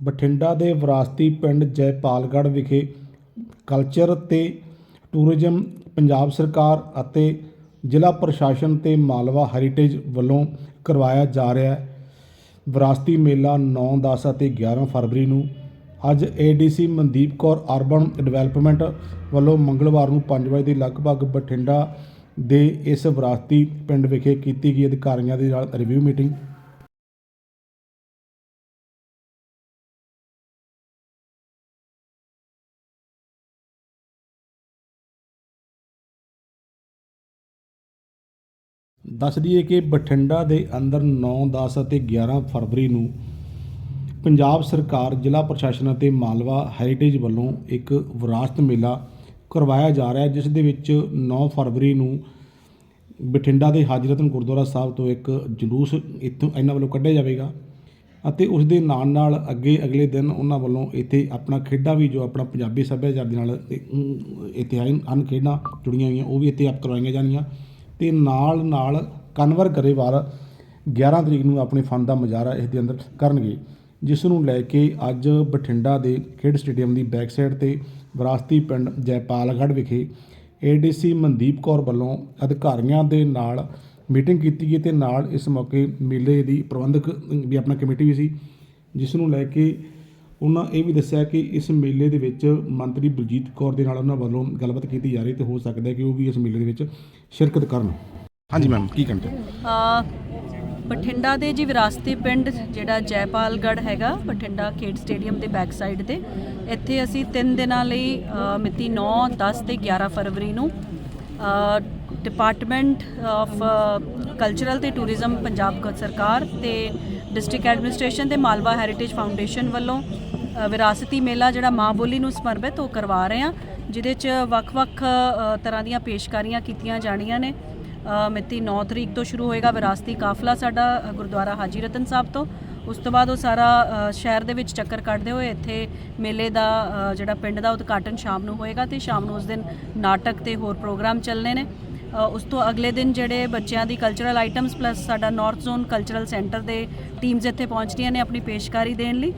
ਬਠਿੰਡਾ ਦੇ ਵਿਰਾਸਤੀ ਪਿੰਡ ਜੈਪਾਲਗੜ੍ਹ ਵਿਖੇ ਕਲਚਰ ਤੇ ਟੂਰਿਜ਼ਮ ਪੰਜਾਬ ਸਰਕਾਰ ਅਤੇ ਜ਼ਿਲ੍ਹਾ ਪ੍ਰਸ਼ਾਸਨ ਤੇ ਮਾਲਵਾ ਹੈਰੀਟੇਜ ਵੱਲੋਂ ਕਰਵਾਇਆ ਜਾ ਰਿਹਾ ਹੈ। ਵਿਰਾਸਤੀ ਮੇਲਾ 9 10 ਅਤੇ 11 ਫਰਵਰੀ ਨੂੰ ਅੱਜ ADC Mandeep Kaur urban development ਵੱਲੋਂ ਮੰਗਲਵਾਰ ਨੂੰ 5 ਵਜੇ ਦੇ ਲਗਭਗ ਬਠਿੰਡਾ ਦੇ ਇਸ ਵਿਰਾਸਤੀ ਪਿੰਡ ਵਿਖੇ ਕੀਤੀ ਗਈ ਅਧਿਕਾਰੀਆਂ ਦੇ ਨਾਲ ਰਿਵਿਊ ਮੀਟਿੰਗ ਦੱਸ ਦਈਏ ਕਿ ਬਠਿੰਡਾ ਦੇ ਅੰਦਰ 9 10 ਅਤੇ 11 ਫਰਵਰੀ ਨੂੰ ਪੰਜਾਬ ਸਰਕਾਰ ਜ਼ਿਲ੍ਹਾ ਪ੍ਰਸ਼ਾਸਨ ਅਤੇ ਮਾਲਵਾ ਹੈਰੀਟੇਜ ਵੱਲੋਂ ਇੱਕ ਵਿਰਾਸਤ ਮੇਲਾ ਕਰਵਾਇਆ ਜਾ ਰਿਹਾ ਹੈ ਜਿਸ ਦੇ ਵਿੱਚ 9 ਫਰਵਰੀ ਨੂੰ ਬਠਿੰਡਾ ਦੇ ਹਾਜੀ ਗੁਰਦੁਆਰਾ ਸਾਹਿਬ ਤੋਂ ਇੱਕ ਜਲੂਸ ਇੱਥੋਂ ਇਹਨਾਂ ਵੱਲੋਂ ਕੱਢਿਆ ਜਾਵੇਗਾ ਅਤੇ ਉਸ ਦੇ ਨਾਲ ਨਾਲ ਅੱਗੇ ਅਗਲੇ ਦਿਨ ਉਹਨਾਂ ਵੱਲੋਂ ਇੱਥੇ ਆਪਣਾ ਖੇਡਾਂ ਵੀ ਜੋ ਆਪਣਾ ਪੰਜਾਬੀ ਸੱਭਿਆਚਾਰ ਦੇ ਨਾਲ ਤੇ, ਇੱਥੇ ਹਨ ਹਨ ਖੇਡਾਂ ਜੁੜੀਆਂ ਹੋਈਆਂ ਉਹ ਵੀ ਇੱਥੇ ਆਪ ਕਰਵਾਈਆਂ ਜਾਣਗੀਆਂ ਤੇ ਨਾਲ ਨਾਲ ਕਨਵਰ ਗਰੇਵਾਲ 11 ਤਰੀਕ ਨੂੰ ਆਪਣੇ ਫਨ ਦਾ ਮੁਜ਼ਾਹਰਾ ਇਸ ਦੇ ਅੰਦਰ ਕਰਨਗੇ, ਜਿਸ ਨੂੰ ਲੈ ਕੇ ਅੱਜ ਬਠਿੰਡਾ ਦੇ ਖੇਡ ਸਟੇਡੀਅਮ ਦੀ ਬੈਕ ਸਾਈਡ ਤੇ ਵਿਰਾਸਤੀ ਪਿੰਡ ਜੈਪਾਲਗੜ੍ਹ ਵਿਖੇ ਏਡੀਸੀ ਮਨਦੀਪ ਕੌਰ ਵੱਲੋਂ ਅਧਿਕਾਰੀਆਂ ਦੇ ਨਾਲ ਮੀਟਿੰਗ ਕੀਤੀ ਗਈ ਤੇ ਨਾਲ ਇਸ ਮੌਕੇ ਮੇਲੇ ਦੀ ਪ੍ਰਬੰਧਕ ਵੀ ਆਪਣਾ ਕਮੇਟੀ ਵੀ ਸੀ, ਜਿਸ ਨੂੰ ਲੈ ਕੇ ਉਹਨਾਂ ਇਹ ਵੀ ਦੱਸਿਆ ਕਿ ਇਸ ਮੇਲੇ ਦੇ ਵਿੱਚ ਮੰਤਰੀ ਬਲਜੀਤ ਕੌਰ ਦੇ ਨਾਲ ਉਹਨਾਂ ਵੱਲੋਂ ਗੱਲਬਾਤ ਕੀਤੀ ਜਾ ਰਹੀ ਤੇ ਹੋ ਸਕਦਾ ਹੈ ਕਿ ਉਹ ਵੀ ਇਸ ਮੇਲੇ ਦੇ ਵਿੱਚ ਸ਼ਿਰਕਤ ਕਰਨ। ਹਾਂਜੀ ਮੈਮ, ਕੀ ਕਹਿੰਦੇ ਬਠਿੰਡਾ ਦੇ ਜੀ ਵਿਰਾਸਤੀ ਪਿੰਡ ਜਿਹੜਾ ਜੈਪਾਲਗੜ੍ਹ ਹੈਗਾ, ਬਠਿੰਡਾ ਖੇਡ ਸਟੇਡੀਅਮ ਦੇ ਬੈਕ ਸਾਈਡ ਤੇ, ਇੱਥੇ ਅਸੀਂ 3 ਦਿਨਾਂ ਲਈ ਮਿਤੀ 9 10 ਤੇ 11 ਫਰਵਰੀ ਨੂੰ ਡਿਪਾਰਟਮੈਂਟ ਆਫ ਕਲਚਰਲ ਤੇ ਟੂਰਿਜ਼ਮ ਪੰਜਾਬ ਸਰਕਾਰ ਤੇ ਡਿਸਟ੍ਰਿਕਟ ਐਡਮਿਨਿਸਟ੍ਰੇਸ਼ਨ ਤੇ ਮਾਲਵਾ ਹੈਰੀਟੇਜ ਫਾਊਂਡੇਸ਼ਨ ਵੱਲੋਂ ਵਿਰਾਸਤੀ ਮੇਲਾ ਜਿਹੜਾ ਮਾਂ ਬੋਲੀ ਨੂੰ ਸਮਰਪਿਤ ਉਹ ਕਰਵਾ ਰਹੇ ਆ ਜਿਹਦੇ 'ਚ ਵੱਖ-ਵੱਖ ਤਰ੍ਹਾਂ ਦੀਆਂ ਪੇਸ਼ਕਾਰੀਆਂ ਕੀਤੀਆਂ ਜਾਣੀਆਂ ਨੇ। ਅ, ਮਿਤੀ 9 ਤਰੀਕ ਤੋਂ ਸ਼ੁਰੂ ਹੋਏਗਾ ਵਿਰਾਸਤੀ ਕਾਫਲਾ ਸਾਡਾ ਗੁਰਦੁਆਰਾ ਹਾਜੀ ਰਤਨ ਸਾਹਿਬ ਤੋਂ। ਉਸ ਤੋਂ ਬਾਅਦ ਉਹ ਸਾਰਾ ਸ਼ਹਿਰ ਦੇ ਵਿੱਚ ਚੱਕਰ ਕੱਢਦੇ ਹੋਏ ਇੱਥੇ ਮੇਲੇ ਦਾ ਜਿਹੜਾ ਪਿੰਡ ਦਾ ਉਦਘਾਟਨ ਸ਼ਾਮ ਨੂੰ ਹੋਏਗਾ ਤੇ ਸ਼ਾਮ ਨੂੰ ਉਸ ਦਿਨ ਨਾਟਕ ਤੇ ਹੋਰ ਪ੍ਰੋਗਰਾਮ ਚੱਲਣੇ ਨੇ। ਉਸ ਤੋਂ ਅਗਲੇ ਦਿਨ ਜਿਹੜੇ ਬੱਚਿਆਂ ਦੀ ਕਲਚਰਲ ਆਈਟਮਸ ਪਲੱਸ ਸਾਡਾ ਨਾਰਥ ਜ਼ੋਨ ਕਲਚਰਲ ਸੈਂਟਰ ਦੇ ਟੀਮਸ ਇੱਥੇ ਪਹੁੰਚਦੀਆਂ ਨੇ ਆਪਣੀ ਪੇਸ਼ਕਾਰੀ ਦੇਣ ਲਈ।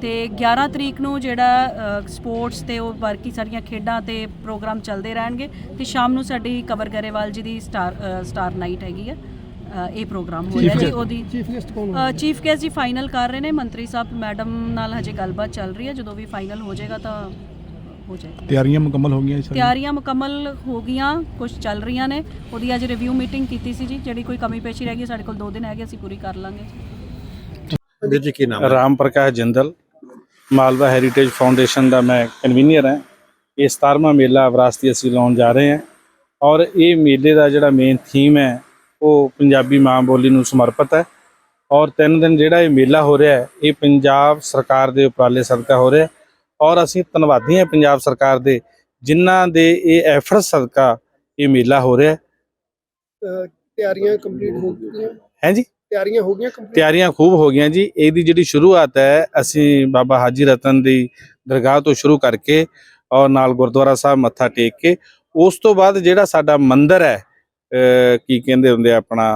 ਤੇ 11 ਤਰੀਕ ਨੂੰ ਜਿਹੜਾ ਸਪੋਰਟਸ ਤੇ ਉਹ ਬਾਕੀ ਸਾਰੀਆਂ ਖੇਡਾਂ ਤੇ ਪ੍ਰੋਗਰਾਮ ਚੱਲਦੇ ਰਹਿਣਗੇ ਤੇ ਸ਼ਾਮ ਨੂੰ ਸਾਡੀ ਕਵਰ ਗਰੇਵਾਲ ਜੀ ਦੀ ਸਟਾਰ ਸਟਾਰ ਨਾਈਟ ਹੈਗੀ ਆ। ਇਹ ਪ੍ਰੋਗਰਾਮ ਹੋ ਰਿਹਾ ਜੀ ਉਹਦੀ। ਚੀਫ ਗੈਸਟ ਕੌਣ ਚੀਫ ਗੈਸਟ ਜੀ ਫਾਈਨਲ ਕਰ ਰਹੇ ਨੇ। ਮੰਤਰੀ ਸਾਹਿਬ ਮੈਡਮ ਨਾਲ ਹਜੇ ਗੱਲਬਾਤ ਚੱਲ ਰਹੀ ਹੈ। ਜਦੋਂ ਵੀ ਫਾਈਨਲ ਹੋ ਜਾਏਗਾ ਤਾਂ ਹੋ ਜਾਏਗਾ। ਤਿਆਰੀਆਂ ਮੁਕੰਮਲ ਹੋ ਗਈਆਂ ਇਸ ਸਾਰੀਆਂ? ਤਿਆਰੀਆਂ ਮੁਕੰਮਲ ਹੋ ਗਈਆਂ ਕੁਝ ਚੱਲ ਰਹੀਆਂ ਨੇ। ਉਹਦੀ ਅੱਜ ਰਿਵਿਊ ਮੀਟਿੰਗ ਕੀਤੀ ਸੀ ਜੀ ਜਿਹੜੀ ਕੋਈ ਕਮੀ ਪੇਸ਼ੀ ਰਹਿ ਗਈ ਸਾਡੇ ਕੋਲ 2 ਦਿਨ ਹੈਗੇ ਅਸੀਂ ਪੂਰੀ ਕਰ ਲਾਂਗੇ। ਵੀਰ ਜੀ ਕੀ ਨਾਮ ਹੈ? ਰਾਮ ਪ੍ਰਕਾਸ਼ ਜਿੰਦਲ ਮਾਲਵਾ ਹੈਰੀਟੇਜ ਫਾਊਂਡੇਸ਼ਨ ਦਾ ਮੈਂ ਕਨਵੀਨੀਅਰ ਹਾਂ। ਇਹ 17ਵਾਂ ਮੇਲਾ ਵਿਰਾਸਤੀ ਅਸੀਂ ਲਾਉਣ ਜਾ ਰਹੇ ਹਾਂ। ਔਰ ਇਹ ਮੇਲੇ ਦਾ ਜਿਹੜਾ ਮੇਨ ਥੀਮ ਹੈ ਉਹ ਪੰਜਾਬੀ ਮਾਂ ਬੋਲੀ ਨੂੰ ਸਮਰਪਿਤ ਹੈ। ਔਰ ਤਿੰਨ ਦਿਨ ਜਿਹੜਾ ਇਹ ਮੇਲਾ ਹੋ ਰਿਹਾ ਹੈ ਇਹ ਪੰਜਾਬ ਸਰਕਾਰ ਦੇ ਉਪਰਾਲੇ ਸਦਕਾ ਹੋ ਰਿਹਾ ਹੈ। ਔਰ ਅਸੀਂ ਧੰਨਵਾਦੀ ਹਾਂ ਪੰਜਾਬ ਸਰਕਾਰ ਦੇ ਜਿਨ੍ਹਾਂ ਦੇ ਇਹ ਐਫਰਟ ਸਦਕਾ ਇਹ ਮੇਲਾ ਹੋ ਰਿਹਾ ਹੈ। ਤਿਆਰੀਆਂ ਕੰਪਲੀਟ ਹੋ ਚੁੱਕੀਆਂ ਹੈ ਜੀ? ਤਿਆਰੀਆਂ ਹੋ ਗਈਆਂ ਕੰਪਲੀਟ ਤਿਆਰੀਆਂ ਖੂਬ ਹੋ ਗਈਆਂ ਜੀ। ਇਹਦੀ ਜਿਹੜੀ ਸ਼ੁਰੂਆਤ ਹੈ ਅਸੀਂ ਬਾਬਾ ਹਾਜੀ ਰਤਨ ਦੀ ਦਰਗਾਹ ਤੋਂ ਸ਼ੁਰੂ ਕਰਕੇ ਔਰ ਨਾਲ ਗੁਰਦੁਆਰਾ ਸਾਹਿਬ ਮੱਥਾ ਟੇਕ ਕੇ ਉਸ ਤੋਂ ਬਾਅਦ ਜਿਹੜਾ ਸਾਡਾ ਮੰਦਿਰ ਹੈ ਕੀ ਕਹਿੰਦੇ ਹੁੰਦੇ ਆਪਣਾ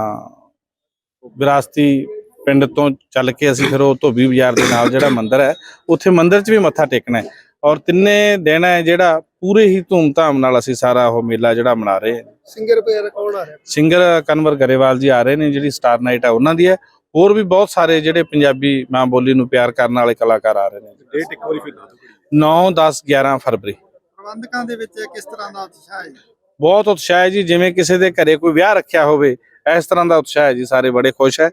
ਵਿਰਾਸਤੀ ਪਿੰਡ ਤੋਂ ਚੱਲ ਕੇ ਅਸੀਂ ਫਿਰ ਉਹ ਧੋਬੀ ਬਾਜ਼ਾਰ ਦੇ ਨਾਲ ਜਿਹੜਾ ਮੰਦਿਰ ਹੈ ਉੱਥੇ ਮੰਦਿਰ 'ਚ ਵੀ ਮੱਥਾ ਟੇਕਣਾ ਹੈ। ਔਰ ਤਿੰਨੇ ਦਿਨ ਹੈ ਜਿਹੜਾ ਪੂਰੇ ਹੀ ਧੂਮ-ਧਾਮ ਨਾਲ ਅਸੀਂ ਸਾਰਾ ਉਹ ਮੇਲਾ ਜਿਹੜਾ ਮਨਾ ਰਹੇ ਹਾਂ। ਸਿੰਗਰ ਵਗੈਰਾ ਕੌਣ ਆ ਰਿਹਾ? ਸਿੰਗਰ ਕਨਵਰ ਗਰੇਵਾਲ ਜੀ ਆ ਰਹੇ ਨੇ ਜਿਹੜੀ ਸਟਾਰ ਨਾਈਟ ਹੈ ਉਹਨਾਂ ਦੀ ਹੈ। ਹੋਰ ਵੀ ਬਹੁਤ ਸਾਰੇ ਜਿਹੜੇ ਪੰਜਾਬੀ ਮਾਂ ਬੋਲੀ ਨੂੰ ਪਿਆਰ ਕਰਨ ਵਾਲੇ ਕਲਾਕਾਰ ਆ ਰਹੇ ਨੇ। ਡੇਟ ਇੱਕ ਵਾਰੀ ਫਿਰ ਦੱਸ ਦਿਓ 9 10 11 ਫਰਵਰੀ। ਪ੍ਰਬੰਧਕਾਂ ਦੇ ਵਿੱਚ ਕਿਸ ਤਰ੍ਹਾਂ ਦਾ ਉਤਸ਼ਾਹ ਹੈ ਬਹੁਤ ਉਤਸ਼ਾਹ ਹੈ ਜੀ ਜਿਵੇਂ ਕਿਸੇ ਦੇ ਘਰੇ ਕੋਈ ਵਿਆਹ ਰੱਖਿਆ ਹੋਵੇ ਇਸ ਤਰ੍ਹਾਂ ਦਾ ਉਤਸ਼ਾਹ ਹੈ ਜੀ ਸਾਰੇ ਬੜੇ ਖੁਸ਼ ਹੈ।